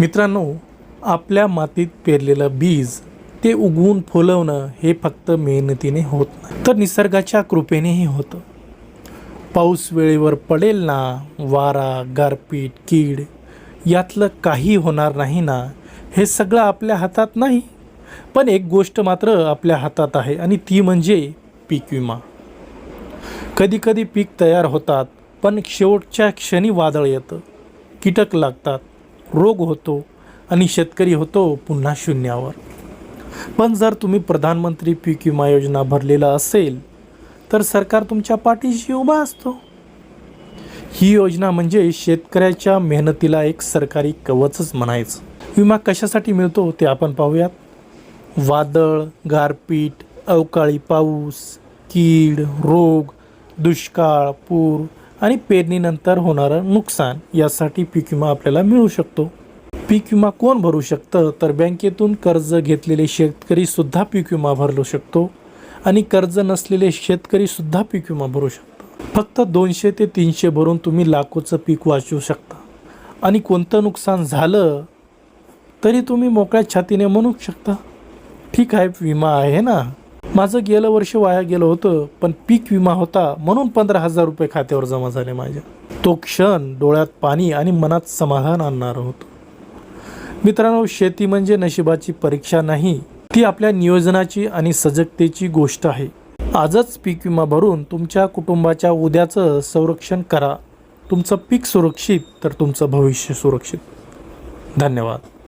मित्रांनो आपल्या मातीत पेरलेलं बीज ते उगवून फुलवणं हे फक्त मेहनतीने होत नाही. तर निसर्गाच्या कृपेनेही होतं. पाऊस वेळेवर पडेल ना वारा गारपीट कीड यातलं काही होणार नाही ना हे सगळं आपल्या हातात नाही. पण एक गोष्ट मात्र आपल्या हातात आहे आणि ती म्हणजे पीक विमा. कधीकधी पीक तयार होतात पण शेवटच्या क्षणी वादळ येतं. कीटक लागतात रोग होतो आणि शेतकरी होतो पुन्हा शून्यावर. पण जर तुम्ही प्रधानमंत्री पीक विमा योजना भरलेला असेल तर सरकार तुमच्या पाठीशी उभा असतो. ही योजना म्हणजे शेतकऱ्याच्या मेहनतीला एक सरकारी कवचच म्हणायचं. विमा कशासाठी मिळतो ते आपण पाहूयात. वादळ गारपीट अवकाळी पाऊस कीड रोग दुष्काळ पूर आणि पेरणीनंतर होणारं नुकसान यासाठी पीक विमा आपल्याला मिळू शकतो. पीक विमा कोण भरू शकतं? तर बँकेतून कर्ज घेतलेले शेतकरीसुद्धा पीक विमा भरू शकतो आणि कर्ज नसलेले शेतकरीसुद्धा पीक विमा भरू शकतो. फक्त दोनशे ते तीनशे भरून तुम्ही लाखोचं पीक वाचवू शकता. आणि कोणतं नुकसान झालं तरी तुम्ही मोकळ्या छातीने म्हणू शकता. ठीक आहे विमा आहे ना? माझं गेलं वर्ष वाया गेलं होतं पण पीक विमा होता म्हणून पंधरा हजार रुपये खात्यावर जमा झाले माझ्या. तो क्षण डोळ्यात पाणी आणि मनात समाधान आणणारं होतं. मित्रांनो शेती म्हणजे नशिबाची परीक्षा नाही ती आपल्या नियोजनाची आणि सजगतेची गोष्ट आहे. आजच पीक विमा भरून तुमच्या कुटुंबाच्या उद्याचं संरक्षण करा. तुमचं पीक सुरक्षित तर तुमचं भविष्य सुरक्षित. धन्यवाद.